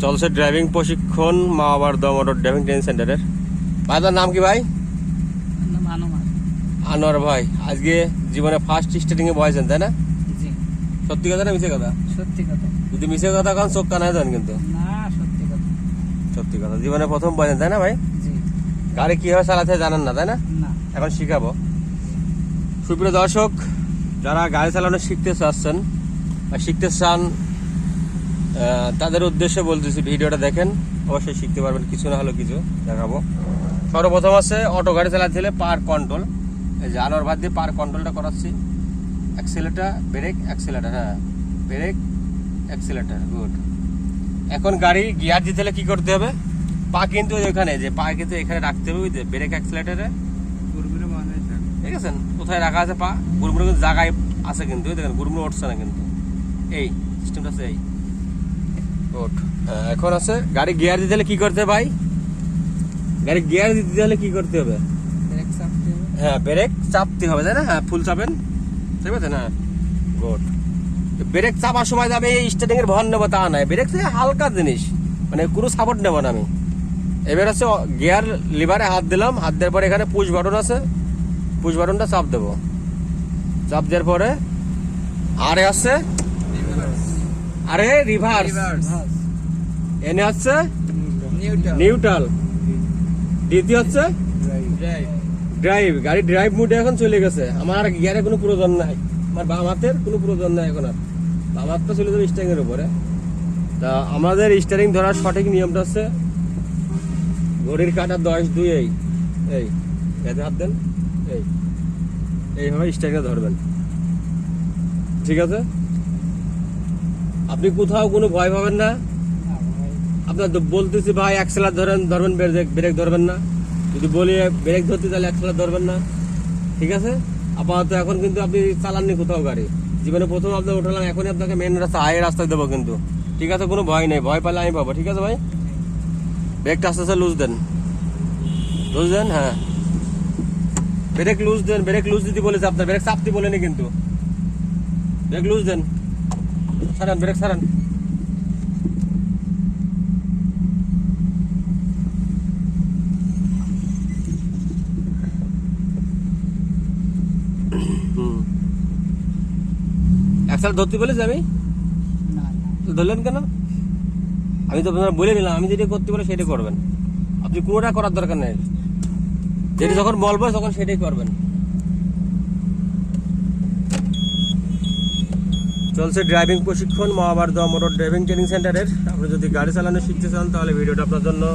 চলছে ড্রাইভিং প্রশিক্ষণ মা আবার দমোটর ড্রাইভিং ট্রেনিং সেন্টারের ভাই আপনার নাম কি ভাই? আনোয়ার। ভাই আজকে জীবনে ফার্স্ট স্টার্টিং এ বয়সেন তাই না? সত্যি কথা না মিশে কথা? সত্যি কথা। যদি মিশে কথা কারণ চোখ কানায় দেন কিন্তু। না সত্যি কথা। সত্যি কথা জীবনে প্রথম বয়সেন তাই না ভাই? জি। গাড়ি কীভাবে চালাতে জানেন না তাই না? না। এখন শিখাবো। সুপ্রিয় দর্শক যারা গাড়ি চালানো শিখতে চাচ্ছেন বা শিখতে চান তাদের উদ্দেশ্যে বলতেছি ভিডিওটা দেখেন। অবশ্যই শিখতে পারবেন কিছু না হলেও কিছু দেখাবো। সর্বপ্রথম আছে অটো গাড়ি চালাতে হলে পার কন্ট্রোল এই যে আলোর বাদ দিয়ে পার কন্ট্রোলটা করাচ্ছি। অ্যাক্সিলেটার ব্রেক অ্যাক্সিলেটার হ্যাঁ। ব্রেক অ্যাক্সিলেটার গুড এখন গাড়ি গিয়ার দিতে হলে কি করতে হবে? পা কিন্তু এখানে যে পা কিন্তু এখানে রাখতে হবে বুঝতে ব্রেক অ্যাক্সিলেটারে ঠিক আছে? কোথায় রাখা আছে পা? গুড়মুড়ো কিন্তু জায়গায় আছে কিন্তু দেখেন গুড়মুড়ো উঠছে না কিন্তু। এই সিস্টেমটা আছে এই। গুড এখন আছে। গাড়ি গিয়ার দিতে হলে কি করতে ভাই? গাড়ি গিয়ার দিতে হলে কি করতে হবে? হ্যাঁ ব্রেক চাপতে হবে তাই না? হ্যাঁ ফুল চাপেন। ঠিক আছে না? গুড ব্রেক চাপার সময় আমি এই স্টার্টিং এর ভর নেব তা নয়। ব্রেক থেকে হালকা জিনিস মানে কোনো সাপোর্ট নেব না আমি। এবার হচ্ছে গিয়ার লিভারে হাত দিলাম হাত দেওয়ার পরে এখানে পুশ বাটন আছে। পুশ বাটনটা চাপ দেবো। চাপ দেওয়ার পরে আরে আছে। আরে রিভার্স এনে হচ্ছে নিউট্রাল দ্বিতীয় হচ্ছে? ড্রাইভ গাড়ি ড্রাইভ মুডে এখন চলে গেছে। আমার আর গিয়ারের কোনো প্রয়োজন নাই। আমার বাম হাতের কোনো প্রয়োজন নাই এখন আর। বাম হাতটা চলে যাবে স্টারিং এর উপরে। তা আমাদের স্টারিং ধরার সঠিক নিয়মটা হচ্ছে ঘড়ির কাটার দশ দুই এই এই এতে হাত দেন এই এইভাবে স্টারিংয়ে ধরবেন। ঠিক আছে? আপনি কোথাও কোনো ভয় পাবেন না। আপনার তো বলতেছি ভাই অ্যাক্সেলার ধরেন, ধরবেন, ব্রেক ব্রেক ধরবেন না। যদি বলি ব্রেক ধরতে তাহলে অ্যাক্সেলার ধরবেন না। ঠিক আছে? আপাতত এখন কিন্তু আপনি চালাননি কোথাও গাড়ি। জীবনে প্রথম আপনার উঠালাম, এখনই আপনাকে মেন রাস্তা হাই রাস্তায় দেবো কিন্তু। ঠিক আছে? কোনো ভয় নেই। ভয় পালে আমি পাবো। ঠিক আছে ভাই? ব্রেকটা আস্তে আস্তে লুজ দেন। লুজ দেন? হ্যাঁ। ব্রেক লুজ দেন। ব্রেক লুজ দিতে বলেছে আপনার। ব্রেক চাপতে বলেনি কিন্তু। ব্রেক লুজ দেন। সারান ব্রেক সারান একসাথে ধরতে বলেছি আমি? ধরলেন কেন? আমি তো আপনার বলে নিলাম আমি যেটা করতে বলে সেটা করবেন। আপনি কোনোটা করার দরকার নেই। যেটা যখন বলব তখন সেটাই করবেন। চলছে ড্রাইভিং প্রশিক্ষণ মহাবার দোয়া মোটর ড্রাইভিং ট্রেনিং সেন্টারের আপনি যদি গাড়ি চালানো শিখতে চান তাহলে ভিডিওটা আপনার জন্য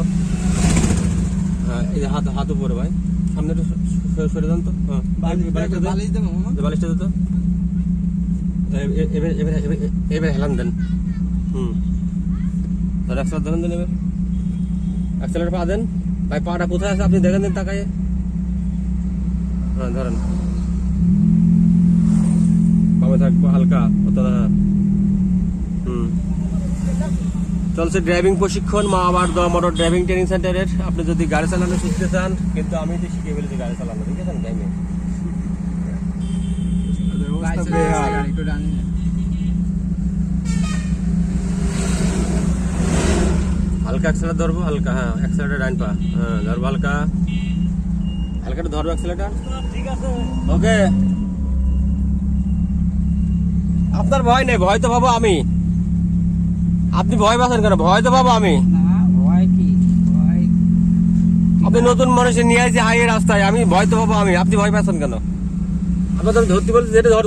হ্যাঁ এই যে হাত হাত উপরে ভাই। সামনে একটু সরে- যান তো। হ্যাঁ? বালিশটা দিত এবার এবার এবার হেলান দেন। হুম। তাহলে একসাথে ধরেন দেন এবার। অ্যাক্সেলার পা দেন। ভাই, পাটা কোথায় আছে? আপনি দেখেন দেন তাকায় হ্যাঁ ধরেন। বামে থাকব হালকা অত হ্যাঁ। হুম। চলছে ড্রাইভিং প্রশিক্ষণ, মা আবার দোয়া, মোটর ড্রাইভিং ট্রেনিং সেন্টারের। আপনি যদি গাড়ি চালানো শিখতে চান, কিন্তু আমি তো শিখে ফেলেছি গাড়ি চালানো, ঠিক আছে টাইমে লাইসেন্স একটু ডানে হালকা অ্যাক্সেলার ধরবো হালকা হ্যাঁ অ্যাক্সেলারটা পা হ্যাঁ ধরবো হালকা। হালকাটা ধরবো অ্যাক্সেলারটা ঠিক আছে ওকে। আপনার ভয় নেই ভয় তো পাবো আমি। আপনি ভয় পাচ্ছেন কেন? ভয় তো পাবো আমি। না ভয় কি? ভয় আপনি নতুন মানুষের নিয়ে আসছে হাইয়ের রাস্তায় আমি ভয় তো পাবো আমি। আপনি ভয় পাচ্ছেন কেন? ধরতে যেটা ধর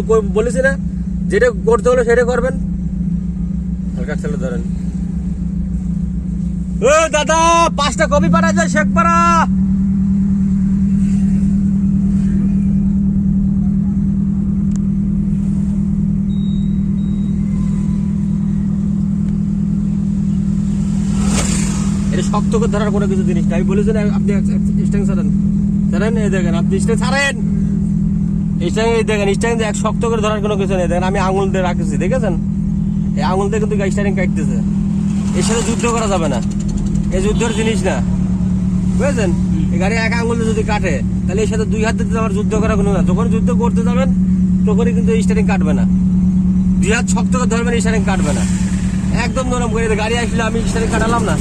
যেটা করতে হলো সেটা করবেন। হালকা অ্যাক্সেলার ধরেন। ও দাদা, পাঁচটা কপি যায় এটা শক্ত করে ধরার কোনো কিছু জিনিস আমি বলেছি না আপনি ছাড়েন ছাড়েন দেখেন, আপনি ছাড়েন। স্ট্যাং দেখেন স্ট্যাং এক শক্ত করে ধরার কোনো কিছু নেই। দেখেন, আমি আঙুল দিয়ে রাখতেছি, দেখেছেন? এই আঙুল দিয়ে কিন্তু স্টারিং কাটতেছে এর সাথে যুদ্ধ করা যাবে না। এই যুদ্ধের জিনিস না। বুঝেছেন? এই গাড়ি এক আঙুল যদি কাটে, তাহলে এর সাথে দুই হাত দিতে আমার যুদ্ধ করা কোনো না। যখন যুদ্ধ করতে যাবেন, তখনই কিন্তু স্টারিং কাটবে না। দুই হাত শক্ত করে ধরবেন স্টারিং কাটবে না। একদম নরম করে। গাড়ি আসলে আমি সেটা কাটালাম না।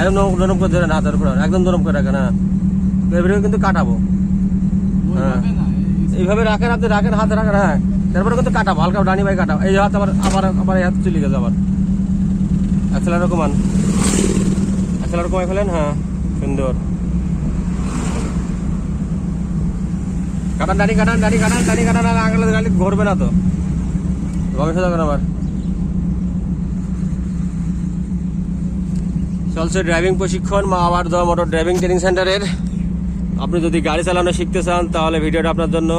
একদম নরম করে ধরে না হাতের উপর একদম নরম করে রাখেন না তো এবারে কিন্তু কাটাবো। হ্যাঁ। এইভাবে রাখেন আপনি, রাখেন, হাতে রাখেন হ্যাঁ। তারপরে কিন্তু কাটাবো হালকা ডানি ভাই কাটাবো এই হাত আবার আবার আবার এই হাত চলে গেছে আবার। অ্যাক্সেলারও কমান অ্যাক্সেলার কমাই ফেলেন হ্যাঁ সুন্দর। দাড়ি আর গাড়ি ঘুরবে না তো। গবেষণা চলছে ড্রাইভিং প্রশিক্ষণ, মা আবার ড্রাইভিং ট্রেনিং সেন্টারের আপনি যদি গাড়ি চালানো শিখতে চান, তাহলে ভিডিওটা আপনার জন্য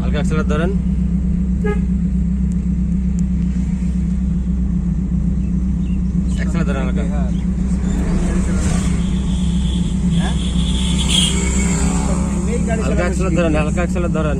হালকা অ্যাক্সেলার ধরেন। হালকা। হালকা ধরেন, হালকা অ্যাক্সেলার ধরেন।